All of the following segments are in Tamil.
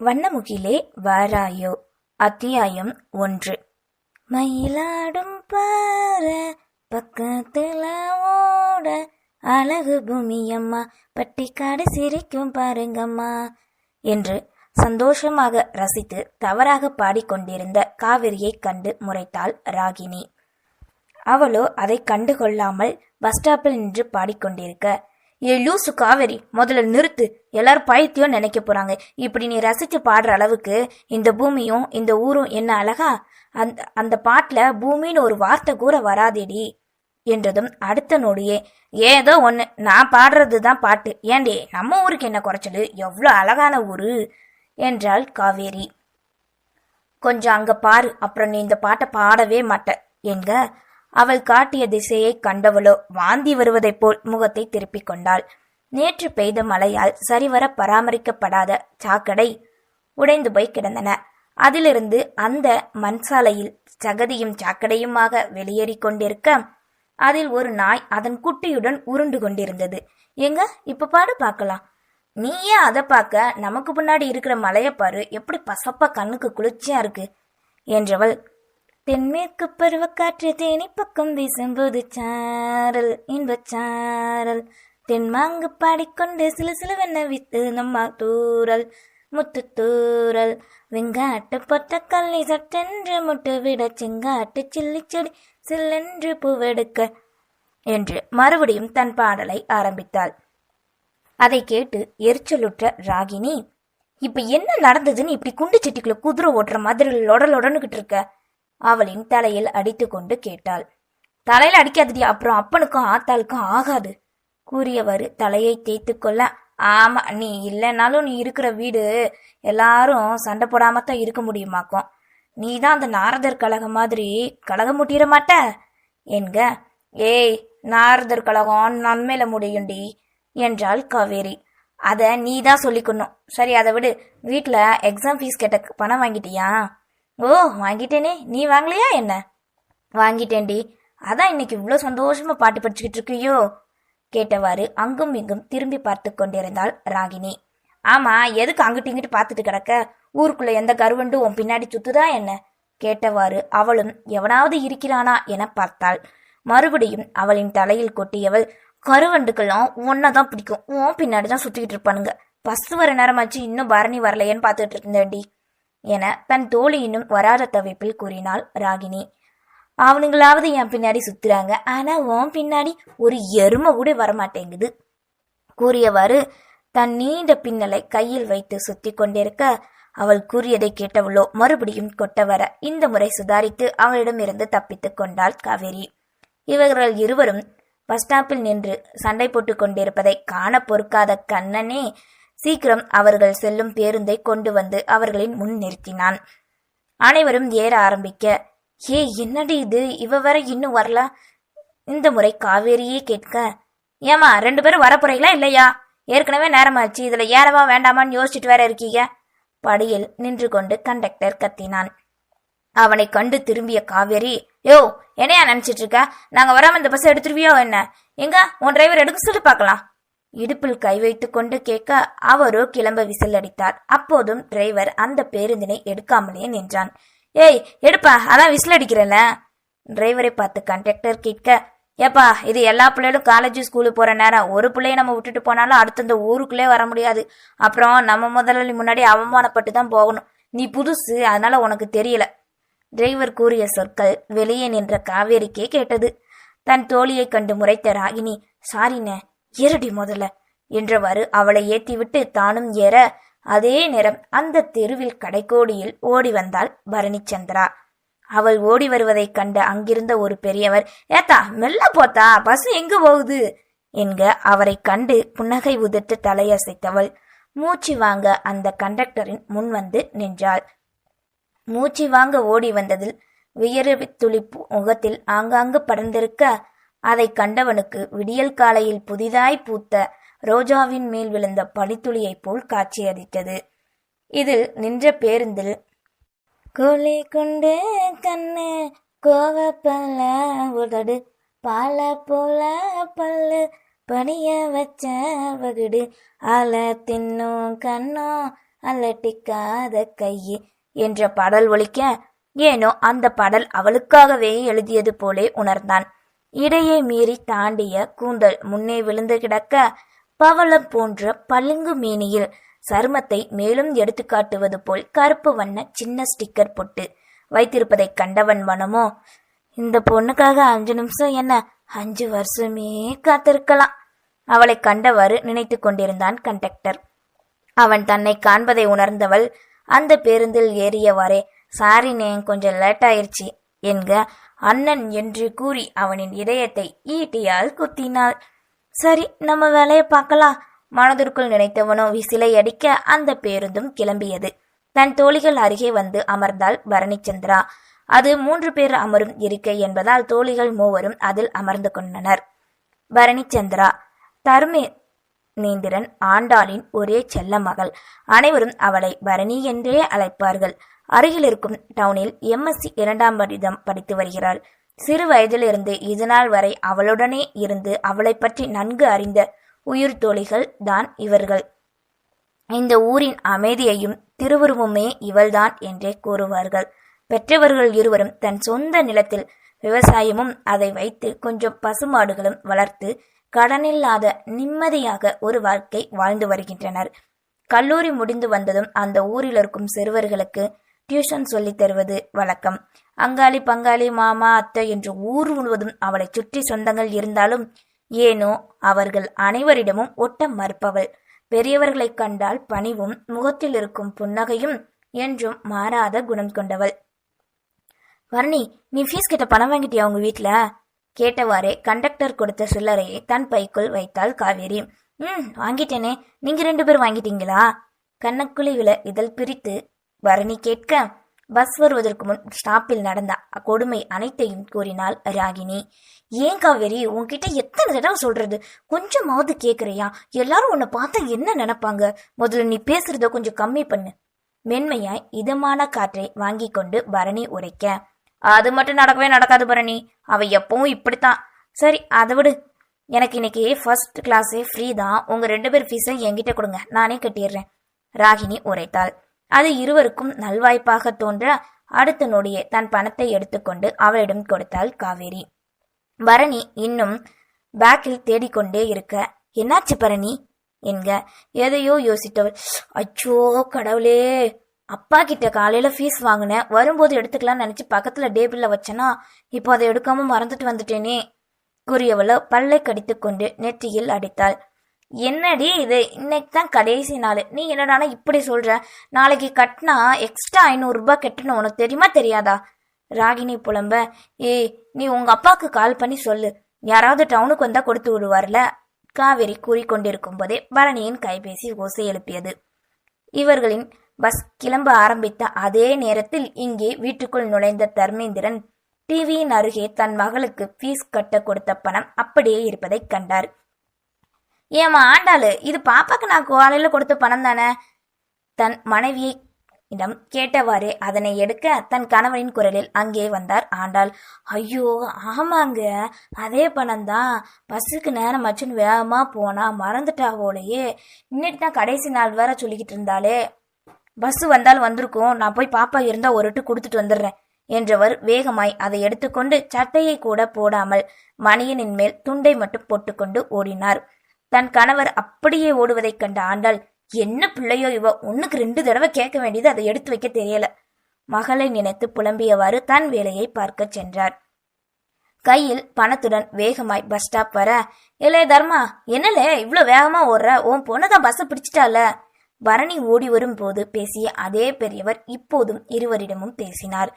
வண்ணமுகிலே வாராயோ. அத்தியாயம் ஒன்று. மயிலாடும் பார பக்கத்துல ஓட அழகு பூமியம்மா. பட்டிக்காடு சிரிக்கும் பாருங்கம்மா என்று சந்தோஷமாக ரசித்து தவறாக பாடிக்கொண்டிருந்த காவிரியைக் கண்டு முறைத்தாள் ராகினி. அவளோ அதை கண்டு கொள்ளாமல் பஸ் ஸ்டாப்பில் நின்று பாடிக்கொண்டிருக்க ஏ லூசு காவேரி முதல்ல நிறுத்து. எல்லாரும் பைத்தியம் நினைக்க போறாங்க. இப்படி நீ ரசிச்சு பாடுற அளவுக்கு இந்த பூமியும் இந்த ஊரும் என்ன அழகா? அந்த அந்த பாட்டுல பூமின்னு ஒரு வார்த்தை கூட வராதேடி என்றதும் அடுத்த நொடியே. ஏதோ ஒன்று நான் பாடுறது தான் பாட்டு. ஏண்டே நம்ம ஊருக்கு என்ன குறைச்சலு? எவ்வளோ அழகான ஊரு என்றாள் காவேரி. கொஞ்சம் அங்க பாரு அப்புறம் நீ இந்த பாட்டை பாடவே மாட்ட. என்க அவள் காட்டிய திசையை கண்டவளோ வாந்தி வருவதைப் போல் முகத்தை திருப்பிக் கொண்டாள். நேற்று பெய்த மழையால் சரிவர பராமரிக்கப்படாத சாக்கடை உடைந்து போய் கிடந்தன. அதிலிருந்து அந்த மண்சாலையில் சகதியும் சாக்கடையுமாக வெளியேறிக் கொண்டிருக்க அதில் ஒரு நாய் அதன் குட்டியுடன் உருண்டு கொண்டிருந்தது. எங்க? இப்ப பாடு பார்க்கலாம். நீயே அதை பார்க்க நமக்கு முன்னாடி இருக்கிற மலையை பாரு. எப்படி பசப்பா கண்ணுக்கு குளிர்ச்சியா இருக்கு என்றவள் தென்மேற்கு பருவக்காற்று தேனி பக்கம் வீசும்போது சாரல். இன்பச்சாரல் தென்மாங்கு பாடிக்கொண்டு சிலு சிலுவென்ன வித்து நம்ம தூரல் முத்து தூரல் வெங்காட்டு பொட்ட சட்டென்று முட்டு விட செங்காட்டு சில்லி செடி சில்லென்று பூவெடுக்க என்று மறுபடியும் தன் பாடலை ஆரம்பித்தாள். அதை கேட்டு எரிச்சலுற்ற ராகினி இப்ப என்ன நடந்ததுன்னு இப்படி குண்டு செட்டிக்குள்ள குதிரை ஓட்டுற மாதிரி லொடலொடனுக்கிட்டு இருக்க? அவளின் தலையில் அடித்துக்கொண்டு கேட்டாள். தலையில அடிக்காதடி அப்புறம் அப்பனுக்கும் ஆத்தாளுக்கும் ஆகாது கூறியவர் தலையை தேய்த்து கொள்ள. ஆமா நீ இல்லைனாலும் நீ இருக்கிற வீடு எல்லாரும் சண்டை போடாமத்தான் இருக்க முடியுமாக்கும். நீ தான் அந்த நாரதர் கழகம் மாதிரி கழகம் முட்டிட மாட்ட? என்க? ஏய் நாரதர் கழகம் நன்மையில முடியுண்டி என்றாள் காவேரி. அதை நீ தான் சொல்லிக்கணும் சரி அதை விடு. வீட்டில் எக்ஸாம் ஃபீஸ் கேட்ட பணம் வாங்கிட்டியா? ஓ வாங்கிட்டேனே. நீ வாங்கலையா என்ன? வாங்கிட்டேன்டி. அதான் இன்னைக்கு இவ்வளோ சந்தோஷமா பாட்டு படிச்சுக்கிட்டு இருக்கியோ? கேட்டவாறு அங்கும் இங்கும் திரும்பி பார்த்து கொண்டிருந்தாள் ராகினி. ஆமா எதுக்கு அங்கிட்டு இங்கிட்டு பார்த்துட்டு கிடக்க? ஊருக்குள்ள எந்த கருவண்டு உன் பின்னாடி சுத்துதா என்ன? கேட்டவாறு அவளும் எவனாவது இருக்கிறானா என பார்த்தாள். மறுபடியும் அவளின் தலையில் கொட்டியவள் கருவண்டுக்கெல்லாம் ஒன்னதான் பிடிக்கும். உன் பின்னாடி தான் சுத்திக்கிட்டு இருப்பானுங்க. பஸ் வர நேரமாச்சு இன்னும் பரணி வரலையேன்னு பார்த்துட்டு இருந்தேன்டி. என தன் தோழி இன்னும் வராத தவிப்பில் கூறினாள் ராகினி. அவனுங்களாவது என் பின்னாடி சுத்துறாங்க. ஆனா உன் பின்னாடி ஒரு எருமை கூட வரமாட்டேங்குது. கூறியவாறு தன் நீண்ட பின்னலை கையில் வைத்து சுத்தி கொண்டிருக்க அவள் கூறியதை கேட்டவளோ மறுபடியும் கொட்ட வர இந்த முறை சுதாரித்து அவளிடமிருந்து தப்பித்துக் கொண்டாள் காவேரி. இவர்கள் இருவரும் பஸ் ஸ்டாப்பில் நின்று சண்டை போட்டுக் கொண்டிருப்பதை காண பொறுக்காத கண்ணனே சீக்கிரம் அவர்கள் செல்லும் பேருந்தை கொண்டு வந்து அவர்களின் முன் நிறுத்தினான். அனைவரும் ஏற ஆரம்பிக்க ஏ என்னடி இது? இவ வர இன்னும் வரல. இந்த முறை காவேரியே கேட்க ஏமா ரெண்டு பேரும் வர இல்லையா? ஏற்கனவே நேரமாச்சு. இதுல ஏறவா வேண்டாமான்னு யோசிச்சுட்டு வேற இருக்கீங்க? படியில் நின்று கொண்டு கண்டக்டர் கத்தினான். அவனை கண்டு திரும்பிய காவேரி யோ என்னையா நினைச்சிட்டு இருக்க? நாங்க வராம இந்த பஸ் எடுத்துருவியோ என்ன? எங்க? உன் டிரைவர் எடுக்க சொல்லி பார்க்கலாம். இடுப்பில் கை வைத்துக்கொண்டு கேட்க அவரோ கிளம்ப விசில் அடித்தார். அப்போதும் டிரைவர் அந்த பேருந்தினை எடுக்காமலே நின்றான். ஏய் எடுப்பா அதான் விசில் அடிக்கிறேன்ல. டிரைவரை பார்த்து கண்டக்டர் கேட்க ஏப்பா இது எல்லா பிள்ளைகளும் காலேஜ் ஸ்கூலுக்கு போற நேரம். ஒரு பிள்ளைய நம்ம விட்டுட்டு போனாலும் அடுத்து இந்த ஊருக்குள்ளே வர முடியாது. அப்புறம் நம்ம முதலாளி முன்னாடி அவமானப்பட்டு தான் போகணும். நீ புதுசு அதனால உனக்கு தெரியல. டிரைவர் கூறிய சொற்கள் வெளியே நின்ற காவேரிக்கே கேட்டது. தன் தோழியை கண்டு முறைத்த ராகினி சாரிண்ணே ஏறடி முதல்ல என்றவாறு அவளை ஏத்திவிட்டு தானும் ஏற அதே நேரம் அந்த தெருவில் கடைக்கோடியில் ஓடி வந்தாள் பரணிச்சந்திரா. அவள் ஓடி வருவதைக் கண்ட அங்கிருந்த ஒரு பெரியவர் ஏத்தா மெல்ல போத்தா பஸ் எங்கு போகுது? என்க அவரை கண்டு புன்னகை உதிர்த்து தலையசைத்தவள். மூச்சு வாங்க அந்த கண்டக்டரின் முன் வந்து நின்றாள். மூச்சு வாங்க ஓடி வந்ததில் வியர்வை துளிப்பு முகத்தில் ஆங்காங்கு படர்ந்திருக்க அதை கண்டவனுக்கு விடியல் காலையில் புதிதாய் பூத்த ரோஜாவின் மேல் விழுந்த பனித்துளியைப் போல் காட்சியளித்தது. இதில் நின்ற பேருந்தில் கோழி குண்டு கண்ணு கோவப்பல உதடு பால போல பல்லு பணிய வச்ச வகுடு அல தின்னும் கண்ணோ அலட்டிக்காத கையே என்ற பாடல் ஒலிக்க ஏனோ அந்த பாடல் அவளுக்காகவே எழுதியது போலே உணர்ந்தான். இடையே மீறி தாண்டிய கூந்தல் முன்னே விழுந்து கிடக்க பவளம் போன்ற பளிங்கு மேனியில் சருமத்தை மேலும் எடுத்து காட்டுவது போல் கருப்பு வண்ண சின்ன ஸ்டிக்கர் பொட்டு வைத்திருப்பதைக் கண்டவன் மனமோ? இந்த பொண்ணுக்காக அஞ்சு நிமிஷம் என்ன? அஞ்சு வருஷமே காத்திருக்கலாம். அவளை கண்டவாறு நினைத்து கொண்டிருந்தான் கண்டக்டர் அவன் தன்னை காண்பதை உணர்ந்தவள் அந்த பேருந்தில் ஏறியவாறே சாரினே கொஞ்சம் லேட் ஆயிடுச்சு என்க அண்ணன் என்று கூறி அவனின் இதயத்தை ஈட்டியால் குத்தினாள். சரி நம்ம வேலையை பார்க்கலாம். மனதிற்குள் நினைத்தவனோ விசிலை அடிக்க அந்த பேருந்தும் கிளம்பியது. தன் தோழிகள் அருகே வந்து அமர்ந்தாள் பரணிச்சந்திரா. அது மூன்று பேர் அமரும் இருக்கை என்பதால் தோழிகள் மூவரும் அதில் அமர்ந்து கொண்டனர். பரணிச்சந்திரா தருமே நேந்திரன் ஆண்டாளின் ஒரே செல்ல மகள். அனைவரும் அவளை பரணி என்றே அழைப்பார்கள். அருகில் இருக்கும் டவுனில் எம்எஸ்சி இரண்டாம் வருடம் படித்து வருகிறாள். சிறு வயதிலிருந்து இதுநாள் வரை அவளுடனே இருந்து அவளை பற்றி நன்கு அறிந்த உயிர் தோழிகள் தான் இவர்கள். இந்த ஊரின் அமைதியையும் திருவுருவமே இவள்தான் என்றே கூறுவார்கள். பெற்றவர்கள் இருவரும் தன் சொந்த நிலத்தில் விவசாயமும் அதை வைத்து கொஞ்சம் பசுமாடுகளும் வளர்த்து கடனில்லாத நிம்மதியாக ஒரு வாழ்க்கை வாழ்ந்து வருகின்றனர். கல்லூரி முடிந்து வந்ததும் அந்த ஊரில் இருக்கும் சிறுவர்களுக்கு டியூஷன் சொல்லித் தருவது வழக்கம். அங்காளி பங்காளி மாமா அத்தை என்று ஊர் முழுவதும் அவளை சுற்றி சொந்தங்கள் இருந்தாலும் ஏனோ அவர்கள் அனைவரிடமும் ஒட்ட மறுப்பவள். பெரியவர்களைக் கண்டால் பணிவும் முகத்தில் இருக்கும் புன்னகையும் என்றும் மாறாத குணம் கொண்டவள். வர்ணி நீ ஃபீஸ் கிட்ட பணம் வாங்கிட்டியா உங்க வீட்ல? கேட்டவாறே கண்டக்டர் கொடுத்த சில்லறையை தன் பைக்குள் வைத்தாள் காவேரி. ம் வாங்கிட்டேனே. நீங்க ரெண்டு பேரும் வாங்கிட்டீங்களா? கண்ணக்குழி விழ இதழ் பிரித்து பரணி கேட்க பஸ் வருவதற்கு முன் ஸ்டாப்பில் நடந்த கொடுமை அனைத்தையும் கூறினாள் ராகினி. ஏன் காவேரி உன்கிட்ட எத்தனை தடவை சொல்றது? கொஞ்சமாவது கேக்குறியா? எல்லாரும் உன்னை பார்த்தா என்ன நினைப்பாங்க? முதல்ல நீ பேசுறத கொஞ்சம் கம்மி பண்ணு. மென்மையாய் இதமான காற்றை வாங்கி கொண்டு பரணி உரைக்க அது மட்டும் நடக்கவே நடக்காது பரணி. அவ எப்பவும் இப்படித்தான். சரி அதை விடு. எனக்கு இன்னைக்கு ஃபர்ஸ்ட் கிளாஸே ஃப்ரீ தான். உங்க ரெண்டு பேர் ஃபீஸை என்கிட்ட கொடுங்க. நானே கட்டிடுறேன். ராகினி உரைத்தாள். அது இருவருக்கும் நல்வாய்ப்பாக தோன்ற அடுத்த நொடியே தன் பணத்தை எடுத்துக்கொண்டு அவளிடம் கொடுத்தாள் காவேரி. பரணி இன்னும் பேக்கில் தேடிக்கொண்டே இருக்க என்னாச்சு பரணி? என்க எதையோ யோசித்தவள். அச்சோ கடவுளே! அப்பா கிட்ட காலையில ஃபீஸ் வாங்கினேன் வரும்போது எடுத்துக்கலாம்னு நினைச்சு பக்கத்துல டேபிள்ல வச்சனா இப்போ அதை எடுக்காம மறந்துட்டு வந்துட்டேனே கூறியவளோ பல்லை கடித்துக்கொண்டு நெற்றியில் அடித்தாள். என்னடி இது? இன்னைக்கு தான் கடைசி நாள். நீ என்னடானா இப்படி சொல்ற? நாளைக்கு கட்டினா எக்ஸ்ட்ரா ஐநூறுரூபா கட்டணும். உனக்கு தெரியுமா தெரியாதா? ராகினி புலம்ப. ஏய் நீ உங்க அப்பாவுக்கு கால் பண்ணி சொல்லு. யாராவது டவுனுக்கு வந்தா கொடுத்து விடுவார்ல? காவேரி கூறிக்கொண்டிருக்கும் போதே பரணியின் கைபேசி ஓசை எழுப்பியது. இவர்களின் பஸ் கிளம்ப ஆரம்பித்த அதே நேரத்தில் இங்கே வீட்டுக்குள் நுழைந்த தர்மேந்திரன் டிவியின் அருகே தன் மகளுக்கு ஃபீஸ் கட்ட கொடுத்த பணம் அப்படியே இருப்பதை கண்டார். ஏமா ஆண்டாளு இது பாப்பாக்கு நான் காலையில கொடுத்த பணம் தானே? தன் மனைவியை இடம் கேட்டவாறே அதனை எடுக்க தன் கணவனின் குரலில் அங்கே வந்தார் ஆண்டாள். ஐயோ ஆமாங்க அதே பணம் தான் பஸ்ஸுக்கு நேரம் ஆச்சுன்னு வேகமா போனா மறந்துட்டா இன்னைக்கு தான் கடைசி நாள் வேற சொல்லிக்கிட்டு இருந்தாலே பஸ் வந்தால் வந்திருக்கும். நான் போய் பாப்பா இருந்தா ஒரு எட்டு கொடுத்துட்டு வந்துடுறேன் என்றவர் வேகமாய் அதை எடுத்துக்கொண்டு சட்டையை கூட போடாமல் மணியனின் மேல் துண்டை மட்டும் போட்டுக்கொண்டு ஓடினார். தன் கணவர் அப்படியே ஓடுவதைக் கண்ட ஆண்டாள் என்ன பிள்ளையோ இவ? ஒன்னுக்கு ரெண்டு தடவை கேட்க வேண்டியது அதை எடுத்து வைக்க தெரியல. மகளை நினைத்து புலம்பியவாறு தன் வேலையை பார்க்க சென்றார். கையில் பணத்துடன் வேகமாய் பஸ் ஸ்டாப் வர இளைய தர்மா என்னலே இவ்வளோ வேகமா ஓடுற? உன் பொண்ணுதான் பஸ் பிடிச்சிட்டால? பரணி ஓடி வரும் போது பேசிய அதே பெரியவர் இப்போதும் இருவரிடமும் பேசினார்.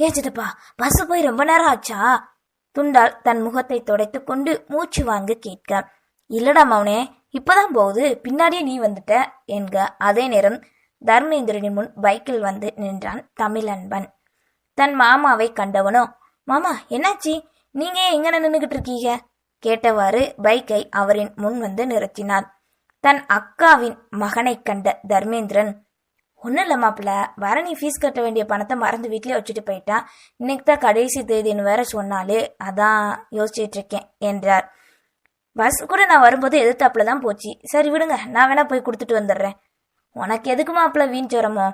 ஏ சித்தப்பா பஸ் போய் ரொம்ப நேரம் ஆச்சா? துண்டால் தன் முகத்தை துடைத்து கொண்டு மூச்சு வாங்க கேட்க இல்லடா மவனே இப்பதான் போகுது. பின்னாடியே நீ வந்துட்ட என்க. அதே நேரம் தர்மேந்திரனின் முன் பைக்கில் வந்து நின்றான் தமிழன்பன். தன் மாமாவை கண்டவனோ மாமா என்னாச்சி? நீங்க ஏன் எங்க நின்னுகிட்டு இருக்கீங்க? கேட்டவாறு பைக்கை அவரின் முன் வந்து நிறுத்தினான். தன் அக்காவின் மகனை கண்ட தர்மேந்திரன் ஒன்றும் இல்லை மாப்பிள்ள நீ ஃபீஸ் கட்ட வேண்டிய பணத்தை மறந்து வீட்லேயே வச்சுட்டு போயிட்டான் இன்னைக்கு தான் கடைசி தேதின்னு வேற சொன்னாலே அதான் யோசிச்சுட்டு இருக்கேன் என்றார். பஸ் கூட நான் வரும்போது எதிர்த்தாப்புல தான் போச்சு. சரி விடுங்க. நான் வேணா போய் கொடுத்துட்டு வந்துடுறேன். உனக்கு எதுக்கு மாப்பிள்ள வீண் ஜுரமோ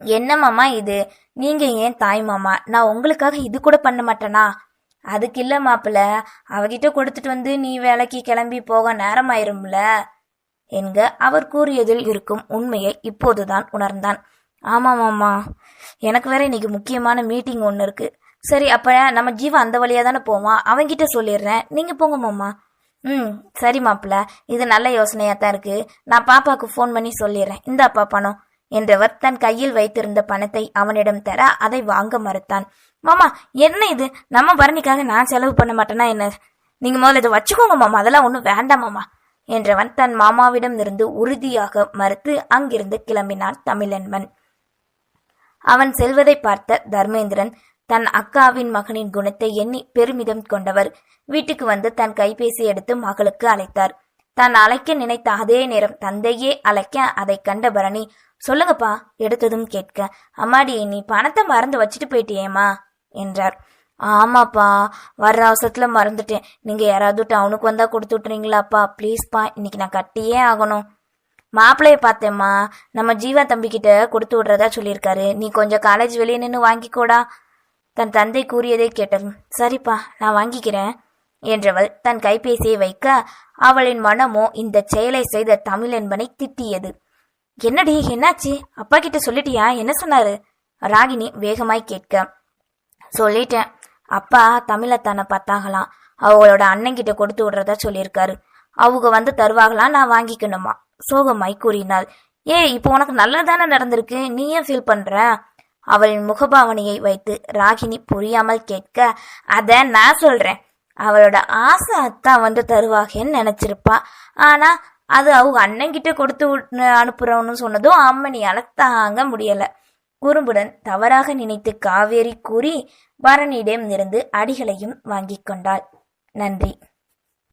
என்ன மாமா இது? நீங்க ஏன் தாய் மாமா? நான் உங்களுக்காக இது கூட பண்ண மாட்டேனா? அதுக்கு இல்ல மாப்பிள்ள அவகிட்ட கொடுத்துட்டு வந்து நீ வேலைக்கு கிளம்பி போக நேரம் ஆயிரும்ல என்க அவர் கூறியதில் இருக்கும் உண்மையை இப்போதுதான் உணர்ந்தான். ஆமா மாமா. எனக்கு வேற இன்னைக்கு முக்கியமான மீட்டிங் ஒன்று இருக்கு. சரி அப்ப நம்ம ஜீவா அந்த வழியா தானே போவான்? அவங்கிட்ட சொல்லிடுறேன். நீங்க போங்க மாமா. ம். சரி மாப்பிள்ள இது நல்ல யோசனையா தான் இருக்கு. நான் பாப்பாக்கு ஃபோன் பண்ணி சொல்லிடுறேன். இந்தாப்பா பணம். என்றவர் தன் கையில் வைத்திருந்த பணத்தை அவனிடம் தர அதை வாங்க மறுத்தான். மாமா என்ன இது? நம்ம பரணிக்காக நான் செலவு பண்ண மாட்டேனா என்ன? நீங்க முதல்ல இதை வச்சுக்கோங்க மாமா. அதெல்லாம் ஒன்றும் வேண்டாம் மாமா. என்றவன் தன் மாமாவிடம் இருந்து உறுதியாக மறுத்து அங்கிருந்து கிளம்பினான் தமிழன்மன் அவன் செல்வதை பார்த்த தர்மேந்திரன் தன் அக்காவின் மகனின் குணத்தை எண்ணி பெருமிதம் கொண்டவர். வீட்டுக்கு வந்து தன் கைபேசி எடுத்து மகளுக்கு அழைத்தார். தான் அழைக்க நினைத்த அதே நேரம் தந்தையே அழைக்க அதை கண்ட பரணி சொல்லுங்கப்பா எடுத்ததும் கேட்க அம்மாடி நீ பணத்தை மறந்து வச்சுட்டு போயிட்டியேம்மா என்றார். ஆமாப்பா வர்ற அவசரத்துல மறந்துட்டேன். நீங்க யாராவது டவுனுக்கு வந்தா கொடுத்து விட்டுறீங்களாப்பா? ப்ளீஸ்ப்பா இன்னைக்கு நான் கட்டியே ஆகணும். மாப்பிள்ளைய பார்த்தேம்மா. நம்ம ஜீவா தம்பிக்கிட்ட கொடுத்து விடுறதா சொல்லியிருக்காரு. நீ கொஞ்சம் காலேஜ் வெளியே நின்று வாங்கிக்கோடா. தன் தந்தை கூறியதை கேட்டதும் சரிப்பா நான் வாங்கிக்கிறேன் என்றவள் தன் கைபேசியை வைக்க அவளின் மனமோ இந்த செயலை செய்த தமிழ் என்பனை திட்டியது. என்னடி என்னாச்சு? அப்பா கிட்ட சொல்லிட்டியா? என்ன சொன்னாரு? ராகினி வேகமாய் கேட்க. சொல்லிட்டேன். அப்பா தமிழத்தான பார்த்தாங்களாம் அவங்களோட அண்ணங்கிட்ட கொடுத்து விடுறதா சொல்லியிருக்காரு. அவங்க வந்து தருவாங்களாம் நான் வாங்கிக்கணுமா? சோகமாய் கூறினாள். ஏய் இப்போ உனக்கு நல்லதானே நடந்திருக்கு? நீ ஏன் ஃபீல் பண்ற? அவளின் முகபாவனையை வைத்து ராகினி புரியாமல் கேட்க அத நான் சொல்றேன். அவளோட ஆசை அத்தா வந்து தருவாகன்னு நினைச்சிருப்பா. ஆனா அது அவங்க அண்ணன்கிட்ட கொடுத்து அனுப்புறோன்னு சொன்னதும் அம்மனியால தாங்க முடியல. குறும்புடன் தவறாக நினைத்து காவேரி கூறி பரணியிடம் இருந்து அடிகளையும் வாங்கிக் கொண்டாள். நன்றி.